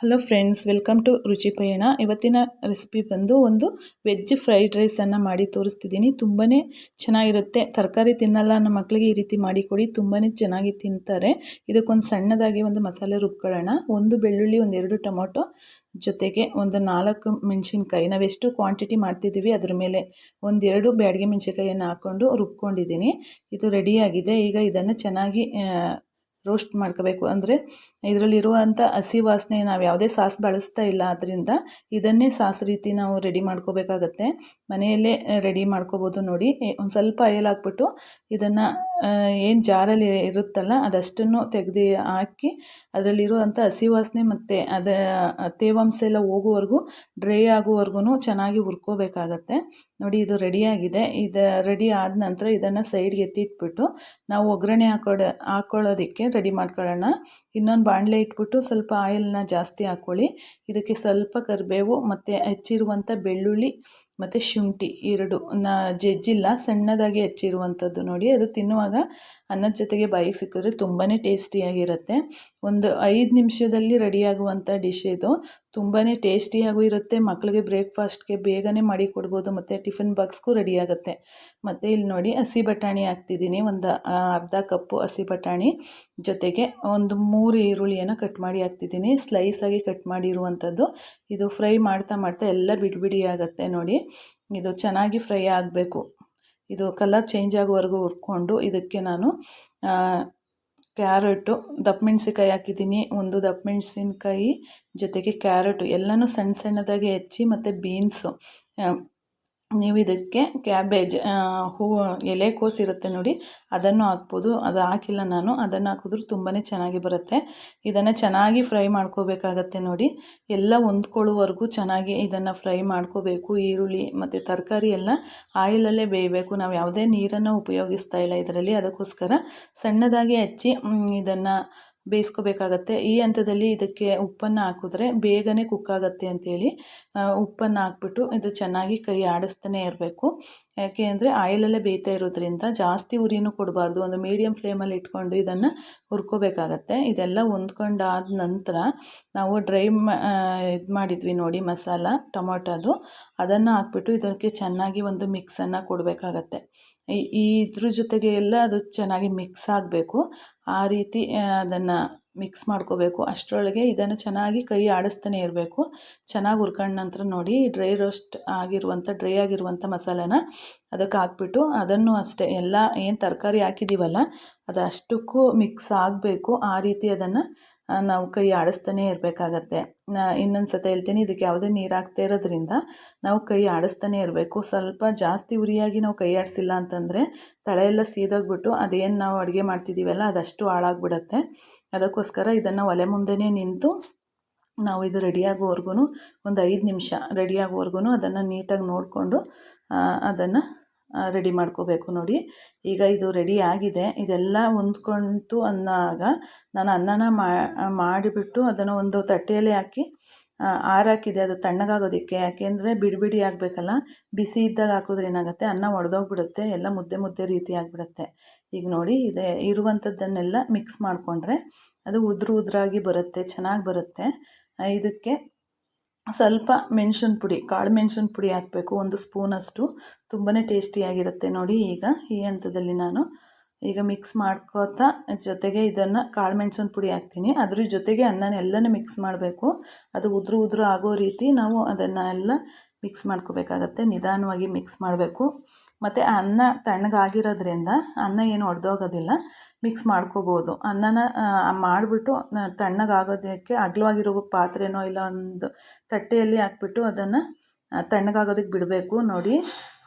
Hello friends welcome to ರುಚಿ ಪಯಣ ಇವತ್ತಿನ ರೆಸಿಪಿ ಬಂದು ಒಂದು ವೆಜ್ ಫ್ರೈಡ್ ರೈಸನ್ನು ಮಾಡಿ ತೋರಿಸ್ತಿದ್ದೀನಿ. ತುಂಬಾ ಚೆನ್ನಾಗಿರುತ್ತೆ. ತರಕಾರಿ ತಿನ್ನಲ್ಲ, ನಮ್ಮ ಮಕ್ಕಳಿಗೆ ಈ ರೀತಿ ಮಾಡಿಕೊಡಿ ತುಂಬಾ ಚೆನ್ನಾಗಿ ತಿಂತಾರೆ. ಇದಕ್ಕೊಂದು ಸಣ್ಣದಾಗಿ ಒಂದು ಮಸಾಲೆ ರುಬ್ಕೊಳ್ಳೋಣ. ಒಂದು ಬೆಳ್ಳುಳ್ಳಿ, ಒಂದು ಎರಡು ಟೊಮೊಟೊ, ಜೊತೆಗೆ ಒಂದು ನಾಲ್ಕು ಮೆಣಸಿನ್ಕಾಯಿ. ನಾವು ಎಷ್ಟು ಕ್ವಾಂಟಿಟಿ ಮಾಡ್ತಿದ್ದೀವಿ, ಅದ್ರ ಮೇಲೆ ಒಂದೆರಡು ಬ್ಯಾಡಿಗೆ ಮೆಣಸಿನ್ಕಾಯಿಯನ್ನು ಹಾಕ್ಕೊಂಡು ರುಬ್ಕೊಂಡಿದ್ದೀನಿ. ಇದು ರೆಡಿಯಾಗಿದೆ ಈಗ ಇದನ್ನು ಚೆನ್ನಾಗಿ ರೋಸ್ಟ್ ಮಾಡ್ಕೋಬೇಕು. ಅಂದರೆ ಇದರಲ್ಲಿರುವಂಥ ಹಸಿ ವಾಸನೆ ನಾವು ಯಾವುದೇ ಸಾಸ್ ಬಳಸ್ತಾ ಇಲ್ಲ ಆದ್ದರಿಂದ ಇದನ್ನೇ ಸಾಸ್ ರೀತಿ ನಾವು ರೆಡಿ ಮಾಡ್ಕೋಬೇಕಾಗತ್ತೆ. ಮನೆಯಲ್ಲೇ ರೆಡಿ ಮಾಡ್ಕೋಬೋದು ನೋಡಿ. ಒಂದು ಸ್ವಲ್ಪ ಆಯಲ್ ಹಾಕ್ಬಿಟ್ಟು ಇದನ್ನು ಏನು ಜಾರಲ್ಲಿ ಇರುತ್ತಲ್ಲ, ಅದಷ್ಟನ್ನು ತೆಗೆದು ಹಾಕಿ ಅದರಲ್ಲಿರುವಂಥ ಹಸಿ ವಾಸನೆ ಮತ್ತು ಅದ, ತೇವಾಂಶ ಎಲ್ಲ ಹೋಗುವವರೆಗೂ, ಡ್ರೈ ಆಗುವವರೆಗೂ ಚೆನ್ನಾಗಿ ಹುರ್ಕೋಬೇಕಾಗತ್ತೆ. ನೋಡಿ, ಇದು ರೆಡಿಯಾಗಿದೆ. ಇದು ರೆಡಿ ಆದ ನಂತರ ಇದನ್ನು ಸೈಡ್ಗೆ ಎತ್ತಿಟ್ಬಿಟ್ಟು, ನಾವು ಒಗ್ಗರಣೆ ಹಾಕೊಡ, ಹಾಕೊಳ್ಳೋದಕ್ಕೆ ರೆಡಿ ಮಾಡ್ಕೊಳ್ಳೋಣ. ಇನ್ನೊಂದು ಬಾಣಲೆ ಇಟ್ಬಿಟ್ಟು ಸ್ವಲ್ಪ ಆಯಿಲ್ನ ಜಾಸ್ತಿ ಹಾಕ್ಕೊಳ್ಳಿ ಇದಕ್ಕೆ ಸ್ವಲ್ಪ ಕರಿಬೇವು ಮತ್ತು ಹೆಚ್ಚಿರುವಂಥ ಬೆಳ್ಳುಳ್ಳಿ ಮತ್ತು ಶುಂಠಿ ಎರಡು ನಾ ಜಜ್ಜಿಲ್ಲ, ಸಣ್ಣದಾಗಿ ಹೆಚ್ಚಿರುವಂಥದ್ದು ನೋಡಿ. ಅದು ತಿನ್ನುವಾಗ ಅನ್ನದ ಜೊತೆಗೆ ಬಾಯಿಗೆ ಸಿಕ್ಕಿದ್ರೆ ತುಂಬಾ ಟೇಸ್ಟಿಯಾಗಿರುತ್ತೆ. ಒಂದು ಐದು ನಿಮಿಷದಲ್ಲಿ ರೆಡಿಯಾಗುವಂಥ ಡಿಶ್ ಇದು. ತುಂಬಾ ಟೇಸ್ಟಿಯಾಗೂ ಇರುತ್ತೆ. ಮಕ್ಕಳಿಗೆ ಬ್ರೇಕ್ಫಾಸ್ಟ್ಗೆ ಬೇಗನೆ ಮಾಡಿ ಕೊಡ್ಬೋದು. ಮತ್ತು ಟಿಫಿನ್ ಬಾಕ್ಸ್ಗೂ ರೆಡಿ ಆಗುತ್ತೆ. ಮತ್ತು ಇಲ್ಲಿ ನೋಡಿ ಹಸಿ ಬಟಾಣಿ ಹಾಕ್ತಿದ್ದೀನಿ. ಒಂದು ಅರ್ಧ ಕಪ್ಪು ಹಸಿ ಬಟಾಣಿ. ಜೊತೆಗೆ ಒಂದು ಮೂರು ಈರುಳ್ಳಿಯನ್ನು ಕಟ್ ಮಾಡಿ ಹಾಕ್ತಿದ್ದೀನಿ. ಸ್ಲೈಸಾಗಿ ಕಟ್ ಮಾಡಿರುವಂಥದ್ದು. ಇದು ಫ್ರೈ ಮಾಡ್ತಾ ಮಾಡ್ತಾ ಎಲ್ಲ ಬಿಡಿಬಿಡಿ ಬಿಡಿ ಆಗುತ್ತೆ ನೋಡಿ. ಇದು ಚೆನ್ನಾಗಿ ಫ್ರೈ ಆಗಬೇಕು. ಇದು ಕಲರ್ ಚೇಂಜ್ ಆಗೋವರೆಗೂ ಹುರ್ಕೊಂಡು ಇದಕ್ಕೆ ನಾನು ಕ್ಯಾರೆಟು, ದಪ್ಪ ಮೆಣಸಿನ್ಕಾಯಿ ಹಾಕಿದ್ದೀನಿ. ಒಂದು ದಪ್ಪ ಮೆಣಸಿನ್ಕಾಯಿ ಜೊತೆಗೆ ಕ್ಯಾರೆಟು. ಎಲ್ಲನೂ ಸಣ್ಣ ಸಣ್ಣದಾಗಿ ಹೆಚ್ಚಿ ಮತ್ತು ಬೀನ್ಸು ನೀವು ಇದಕ್ಕೆ ಕ್ಯಾಬೇಜ್ ಹೂವು ಎಲೆಕೋಸು ಇರುತ್ತೆ ನೋಡಿ, ಅದನ್ನು ಹಾಕ್ಬೋದು. ಅದು ಹಾಕಿಲ್ಲ ನಾನು, ಅದನ್ನು ಹಾಕಿದ್ರು ತುಂಬಾ ಚೆನ್ನಾಗಿ ಬರುತ್ತೆ. ಇದನ್ನು ಚೆನ್ನಾಗಿ ಫ್ರೈ ಮಾಡ್ಕೋಬೇಕಾಗತ್ತೆ ನೋಡಿ. ಎಲ್ಲ ಹೊಂದ್ಕೊಳ್ಳೋವರೆಗೂ ಚೆನ್ನಾಗಿ ಇದನ್ನು ಫ್ರೈ ಮಾಡ್ಕೋಬೇಕು. ಈರುಳ್ಳಿ ಮತ್ತು ತರಕಾರಿ ಎಲ್ಲ ಆಯಿಲಲ್ಲೇ ಬೇಯಬೇಕು. ನಾವು ಯಾವುದೇ ನೀರನ್ನು ಉಪಯೋಗಿಸ್ತಾ ಇಲ್ಲ ಇದರಲ್ಲಿ. ಅದಕ್ಕೋಸ್ಕರ ಸಣ್ಣದಾಗಿ ಹಚ್ಚಿ ಇದನ್ನು ಬೇಯಿಸ್ಕೋಬೇಕಾಗತ್ತೆ. ಈ ಹಂತದಲ್ಲಿ ಇದಕ್ಕೆ ಉಪ್ಪನ್ನು ಹಾಕಿದ್ರೆ ಬೇಗನೆ ಕುಕ್ ಆಗುತ್ತೆ ಅಂಥೇಳಿ ಉಪ್ಪನ್ನು ಹಾಕ್ಬಿಟ್ಟು ಇದು ಚೆನ್ನಾಗಿ ಕೈ ಆಡಿಸ್ತಾನೆ ಇರಬೇಕು. ಯಾಕೆ ಅಂದರೆ ಆಯಿಲಲ್ಲೇ ಬೇಯ್ತಾ ಇರೋದ್ರಿಂದ ಜಾಸ್ತಿ ಉರಿನೂ ಕೊಡಬಾರ್ದು. ಒಂದು ಮೀಡಿಯಮ್ ಫ್ಲೇಮಲ್ಲಿ ಇಟ್ಕೊಂಡು ಇದನ್ನು ಹುರ್ಕೋಬೇಕಾಗತ್ತೆ. ಇದೆಲ್ಲ ಹೊಂದ್ಕೊಂಡಾದ ನಂತರ ನಾವು ಡ್ರೈ ಇದು ಮಾಡಿದ್ವಿ ನೋಡಿ, ಮಸಾಲ ಟೊಮೊಟೊದು ಅದನ್ನು ಹಾಕ್ಬಿಟ್ಟು ಇದಕ್ಕೆ ಚೆನ್ನಾಗಿ ಒಂದು ಮಿಕ್ಸನ್ನು ಕೊಡಬೇಕಾಗತ್ತೆ. ಇದ್ರ ಜೊತೆಗೆ ಎಲ್ಲ ಅದು ಚೆನ್ನಾಗಿ ಮಿಕ್ಸ್ ಆಗಬೇಕು. ಆ ರೀತಿ ಅದನ್ನು ಮಿಕ್ಸ್ ಮಾಡ್ಕೋಬೇಕು. ಅಷ್ಟರೊಳಗೆ ಇದನ್ನು ಚೆನ್ನಾಗಿ ಕೈ ಆಡಿಸ್ತಾನೆ ಇರಬೇಕು. ಚೆನ್ನಾಗಿ ಹುರ್ಕೊಂಡ ನಂತರ ನೋಡಿ ಡ್ರೈ ರೋಸ್ಟ್ ಆಗಿರುವಂಥ ಡ್ರೈ ಆಗಿರುವಂಥ ಮಸಾಲೆನ ಅದಕ್ಕೆ ಹಾಕ್ಬಿಟ್ಟು ಅದನ್ನು ಅಷ್ಟೇ, ಎಲ್ಲ ಏನು ತರಕಾರಿ ಹಾಕಿದ್ದೀವಲ್ಲ ಅದು ಅಷ್ಟಕ್ಕೂ ಮಿಕ್ಸ್ ಆಗಬೇಕು. ಆ ರೀತಿ ಅದನ್ನು ನಾವು ಕೈ ಆಡಿಸ್ತಾನೆ ಇರಬೇಕಾಗತ್ತೆ. ಇನ್ನೊಂದು ಸತಿ ಹೇಳ್ತೀನಿ, ಇದಕ್ಕೆ ಯಾವುದೇ ನೀರು ಹಾಕ್ತಾ ಇರೋದ್ರಿಂದ ನಾವು ಕೈ ಆಡಿಸ್ತಾನೆ ಇರಬೇಕು. ಸ್ವಲ್ಪ ಜಾಸ್ತಿ ಉರಿಯಾಗಿ ನಾವು ಕೈ ಆಡಿಸಿಲ್ಲ ಅಂತಂದರೆ ತಳೆ ಎಲ್ಲ ಸೀದೋಗ್ಬಿಟ್ಟು ಅದೇನು ನಾವು ಅಡುಗೆ ಮಾಡ್ತಿದ್ದೀವಲ್ಲ ಅದಷ್ಟು ಹಾಳಾಗ್ಬಿಡತ್ತೆ. ಅದಕ್ಕೋಸ್ಕರ ಇದನ್ನು ಒಲೆ ಮುಂದೆನೇ ನಿಂತು ನಾವು ಇದು ರೆಡಿಯಾಗೋವರೆಗೂ ಒಂದು ಐದು ನಿಮಿಷ ರೆಡಿಯಾಗೋವರೆಗೂ ಅದನ್ನು ನೀಟಾಗಿ ನೋಡಿಕೊಂಡು ಅದನ್ನು ರೆಡಿ ಮಾಡ್ಕೋಬೇಕು ನೋಡಿ. ಈಗ ಇದು ರೆಡಿ ಆಗಿದೆ. ಇದೆಲ್ಲ ಹೊಂದ್ಕೊಂತು ಅನ್ನಾಗ ನಾನು ಅನ್ನನ ಮಾಡಿಬಿಟ್ಟು ಅದನ್ನು ಒಂದು ತಟ್ಟೆಯಲ್ಲಿ ಹಾಕಿ ಆರಾಕಿದೆ. ಅದು ತಣ್ಣಗಾಗೋದಕ್ಕೆ. ಯಾಕೆಂದರೆ ಬಿಡಿ ಬಿಡಿ ಆಗಬೇಕಲ್ಲ. ಬಿಸಿ ಇದ್ದಾಗ ಹಾಕಿದ್ರೆ ಏನಾಗುತ್ತೆ? ಅನ್ನ ಒಡೆದೋಗ್ಬಿಡುತ್ತೆ. ಎಲ್ಲ ಮುದ್ದೆ ಮುದ್ದೆ ರೀತಿ ಆಗಿಬಿಡುತ್ತೆ. ಈಗ ನೋಡಿ, ಇದೆ ಇರುವಂಥದ್ದನ್ನೆಲ್ಲ ಮಿಕ್ಸ್ ಮಾಡಿಕೊಂಡ್ರೆ ಅದು ಉದುರು ಉದುರಾಗಿ ಬರುತ್ತೆ. ಚೆನ್ನಾಗಿ ಬರುತ್ತೆ. ಇದಕ್ಕೆ ಸ್ವಲ್ಪ ಮೆಣ್ಸಿನ ಪುಡಿ, ಕಾಳು ಮೆಣಸಿನ ಪುಡಿ ಹಾಕಬೇಕು, ಒಂದು ಸ್ಪೂನಷ್ಟು ತುಂಬಾ ಟೇಸ್ಟಿಯಾಗಿರುತ್ತೆ ನೋಡಿ ಈಗ, ಈ ಹಂತದಲ್ಲಿ ನಾನು. ಈಗ ಮಿಕ್ಸ್ ಮಾಡ್ಕೋತಾ ಜೊತೆಗೆ ಇದನ್ನು ಕಾಳು ಮೆಣಸಿನ ಪುಡಿ ಹಾಕ್ತೀನಿ. ಅದ್ರ ಜೊತೆಗೆ ಅನ್ನನೆಲ್ಲನೂ ಮಿಕ್ಸ್ ಮಾಡಬೇಕು. ಅದು ಉದುರು ಉದುರು ಆಗೋ ರೀತಿ ನಾವು ಅದನ್ನು ಎಲ್ಲ ಮಿಕ್ಸ್ ಮಾಡ್ಕೋಬೇಕಾಗತ್ತೆ. ನಿಧಾನವಾಗಿ ಮಿಕ್ಸ್ ಮಾಡಬೇಕು. ಮತ್ತು ಅನ್ನ ತಣ್ಣಗಾಗಿರೋದ್ರಿಂದ ಅನ್ನ ಏನು ಒಡೆದೋಗೋದಿಲ್ಲ ಮಿಕ್ಸ್ ಮಾಡ್ಕೋಬೋದು. ಅನ್ನನ ಮಾಡಿಬಿಟ್ಟು ತಣ್ಣಗಾಗೋದಕ್ಕೆ ಅಗಲವಾಗಿರೋ ಪಾತ್ರೆನೋ ಇಲ್ಲ ಒಂದು ತಟ್ಟೆಯಲ್ಲಿ ಹಾಕ್ಬಿಟ್ಟು ಅದನ್ನು ತಣ್ಣಗಾಗೋದಕ್ಕೆ ಬಿಡಬೇಕು. ನೋಡಿ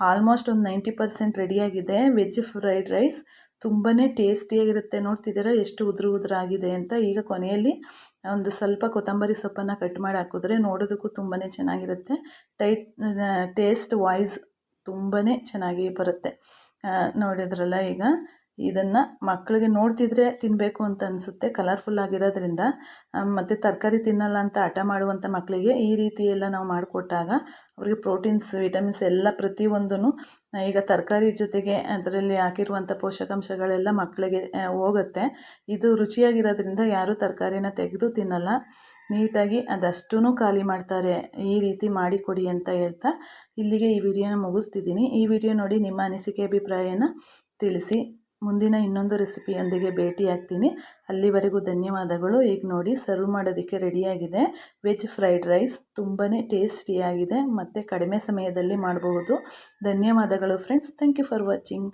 ಆಲ್ಮೋಸ್ಟ್ ಒಂದು ನೈಂಟಿ ಪರ್ಸೆಂಟ್ ರೆಡಿಯಾಗಿದೆ ವೆಜ್ ಫ್ರೈಡ್ ರೈಸ್ ತುಂಬಾ ಟೇಸ್ಟಿಯಾಗಿರುತ್ತೆ ನೋಡ್ತಿದ್ದೀರಾ ಎಷ್ಟು ಉದುರು ಉದುರಾಗಿದೆ ಅಂತ. ಈಗ ಕೊನೆಯಲ್ಲಿ ಒಂದು ಸ್ವಲ್ಪ ಕೊತ್ತಂಬರಿ ಸೊಪ್ಪನ್ನು ಕಟ್ ಮಾಡಿ ಹಾಕಿದ್ರೆ ನೋಡೋದಕ್ಕೂ ತುಂಬಾ ಚೆನ್ನಾಗಿರುತ್ತೆ. ಟೈಟ್ ಟೇಸ್ಟ್ ವಾಯ್ಸ್ ತುಂಬಾ ಚೆನ್ನಾಗಿ ಬರುತ್ತೆ. ನೋಡಿದ್ರಲ್ಲ ಈಗ? ಇದನ್ನು ಮಕ್ಕಳಿಗೆ ನೋಡ್ತಿದ್ರೆ ತಿನ್ನಬೇಕು ಅಂತ ಅನಿಸುತ್ತೆ ಕಲರ್ಫುಲ್ ಆಗಿರೋದ್ರಿಂದ. ಮತ್ತು ತರಕಾರಿ ತಿನ್ನಲ್ಲ ಅಂತ ಹಠ ಮಾಡುವಂಥ ಮಕ್ಕಳಿಗೆ ಈ ರೀತಿ ಎಲ್ಲ ನಾವು ಮಾಡಿಕೊಟ್ಟಾಗ ಅವರಿಗೆ ಪ್ರೋಟೀನ್ಸ್ ವಿಟಮಿನ್ಸ್ ಎಲ್ಲ ಪ್ರತಿಯೊಂದೂ ಈಗ ತರಕಾರಿ ಜೊತೆಗೆ ಅದರಲ್ಲಿ ಹಾಕಿರುವಂಥ ಪೋಷಕಾಂಶಗಳೆಲ್ಲ ಮಕ್ಕಳಿಗೆ ಹೋಗುತ್ತೆ. ಇದು ರುಚಿಯಾಗಿರೋದ್ರಿಂದ ಯಾರೂ ತರಕಾರಿನ ತೆಗೆದು ತಿನ್ನಲ್ಲ. ನೀಟಾಗಿ ಅದಷ್ಟೂ ಖಾಲಿ ಮಾಡ್ತಾರೆ. ಈ ರೀತಿ ಮಾಡಿಕೊಡಿ ಅಂತ ಹೇಳ್ತಾ ಇಲ್ಲಿಗೆ ಈ ವಿಡಿಯೋನ ಮುಗಿಸ್ತಿದ್ದೀನಿ. ಈ ವಿಡಿಯೋ ನೋಡಿ ನಿಮ್ಮ ಅನಿಸಿಕೆ, ಅಭಿಪ್ರಾಯನ ತಿಳಿಸಿ. ಮುಂದಿನ ಇನ್ನೊಂದು ರೆಸಿಪಿಯೊಂದಿಗೆ ಭೇಟಿ ಆಗ್ತೀನಿ ಅಲ್ಲಿವರೆಗೂ ಧನ್ಯವಾದಗಳು. ಈಗ ನೋಡಿ ಸರ್ವ್ ಮಾಡೋದಕ್ಕೆ ರೆಡಿಯಾಗಿದೆ. ವೆಜ್ ಫ್ರೈಡ್ ರೈಸ್ ತುಂಬಾ ಟೇಸ್ಟಿಯಾಗಿದೆ. ಮತ್ತು ಕಡಿಮೆ ಸಮಯದಲ್ಲಿ ಮಾಡಬಹುದು ಧನ್ಯವಾದಗಳು friends. Thank you for watching.